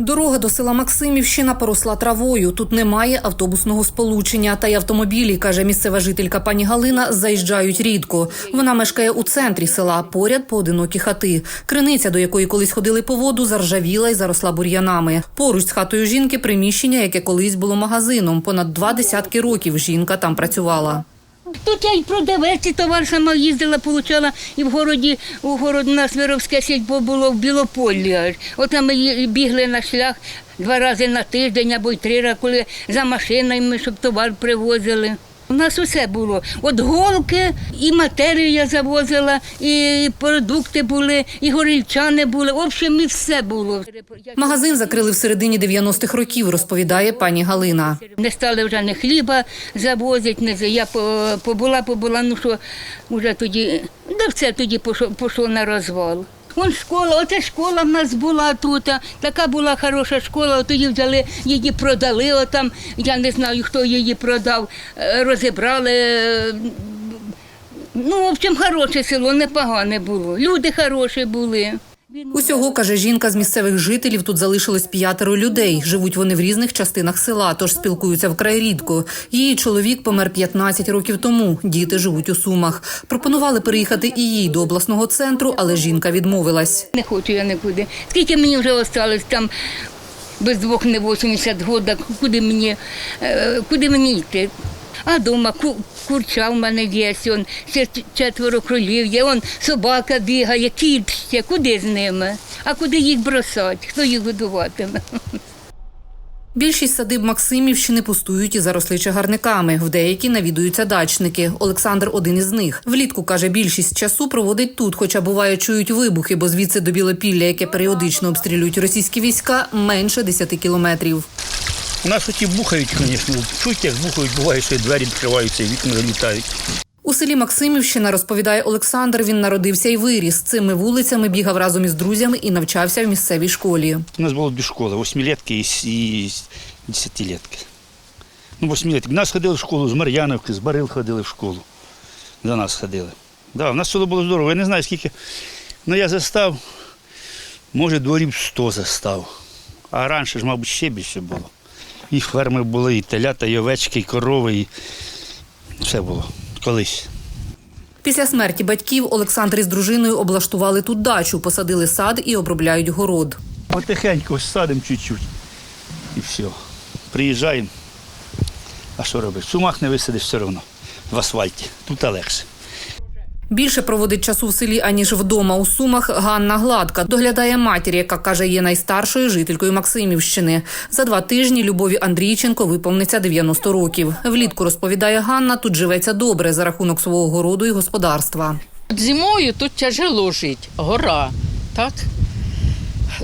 Дорога до села Максимівщина поросла травою. Тут немає автобусного сполучення. Та й автомобілі, каже місцева жителька пані Галина, заїжджають рідко. Вона мешкає у центрі села, поряд поодинокі хати. Криниця, до якої колись ходили по воду, заржавіла й заросла бур'янами. Поруч з хатою жінки приміщення, яке колись було магазином. Понад два десятки років жінка там працювала. Тут я продавець, і товар сама їздила, получала, і в городі, у город у нас Вировське сільпо було в Білополі аж. От ми бігли на шлях два рази на тиждень або й три рази, коли за машинами, щоб товар привозили. У нас усе було. От голки, і матерію я завозила, і продукти були, і горільчани були. В общем, і все було. Магазин закрили в середині 90-х років, розповідає пані Галина. Не стали вже не хліба завозити, не я по- побула, побула, ну що вже тоді, да все тоді пішло на розвал. Вон школа, оце школа в нас була тут, така була хороша школа, тоді взяли, її продали, отам, я не знаю, хто її продав, е, розібрали. Ну, в общем, хороше село, непогане було. Люди хороші були. Усього, каже жінка, з місцевих жителів тут залишилось п'ятеро людей. Живуть вони в різних частинах села, тож спілкуються вкрай рідко. Її чоловік помер 15 років тому. Діти живуть у Сумах. Пропонували переїхати і їй до обласного центру, але жінка відмовилась. Не хочу я нікуди. Скільки мені вже осталось там без двох не 80 років, куди мені, е, куди мені йти? А дома ку, курча в мене є, он, ще четверо кролів є, он собака бігає, кіт ще, куди з ними? А куди їх бросати? Хто їх годуватиме? Більшість садиб Максимівщини пустують і заросли чагарниками. В деякі навідуються дачники. Олександр один із них. Влітку каже, більшість часу проводить тут, хоча буває чують вибухи, бо звідси до Білопілля, яке періодично обстрілюють російські війська, менше 10 кілометрів. У нас оті бухають, звісно, чуть як бухають, буває, що і двері відкриваються, і вікна залітають. У селі Максимівщина розповідає Олександр. Він народився і виріс. Цими вулицями бігав разом із друзями і навчався в місцевій школі. У нас було дві школи, восьмилетки і, десятилетки. Ну, восьмилетки. Нас ходили в школу з Мар'яновки, з Барил ходили в школу. За нас ходили. Да, у нас село було здорово. Я не знаю, скільки. Ну, я застав, може, дворів 100 застав. А раніше ж, мабуть, ще більше було. І ферми були, і телята, і овечки, і корови, і все було колись. Після смерті батьків Олександр із дружиною облаштували тут дачу, посадили сад і обробляють город. Потихеньку садимо чуть-чуть. І все. Приїжджаємо. А що робиш? В сумах не висадиш все одно. В асфальті. Тут легше. Більше проводить часу в селі, аніж вдома у Сумах Ганна Гладка. Доглядає матір, яка каже, є найстаршою жителькою Максимівщини. За два тижні Любові Андрійченко виповниться 90 років. Влітку розповідає Ганна, тут живеться добре за рахунок свого городу і господарства. Зимою тут тяжело жити, гора, так?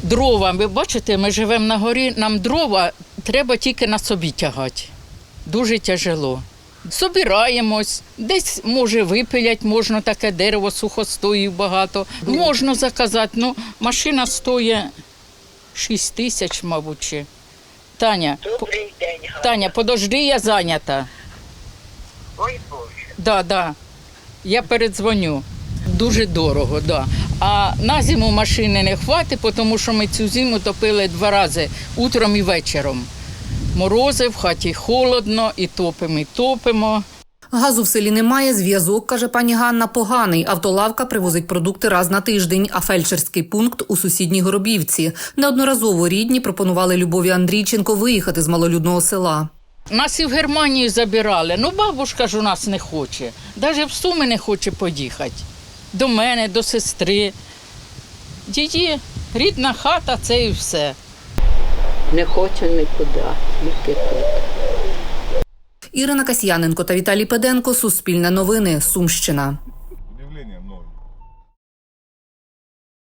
Дрова, ви бачите, ми живемо на горі, нам дрова треба тільки на собі тягати. Дуже тяжело. Собираємось, десь може випилять, можна таке дерево сухостоїв багато. Можна заказати. Ну, машина стоїть 6 тисяч, мабуть. чи. Таня, Добрий день. Таня, подожди, я зайнята. Ой Боже. Да, да. Я передзвоню. Дуже дорого, да. А на зиму машини не хватить, тому що ми цю зиму топили два рази утром і вечором. Морози, в хаті холодно, і топимо, і топимо. Газу в селі немає. Зв'язок каже пані Ганна. Поганий. Автолавка привозить продукти раз на тиждень, а фельдшерський пункт у сусідній Горобівці. Неодноразово рідні пропонували Любові Андрійченко виїхати з малолюдного села. Нас і в Германію забирали. Ну, бабушка ж у нас не хоче. Навіть в Суми не хоче поїхати. До мене, до сестри. Її рідна хата це і все. Не хочу нікуди, тільки тут. Ірина Касьяненко та Віталій Педенко. Суспільне новини. Сумщина.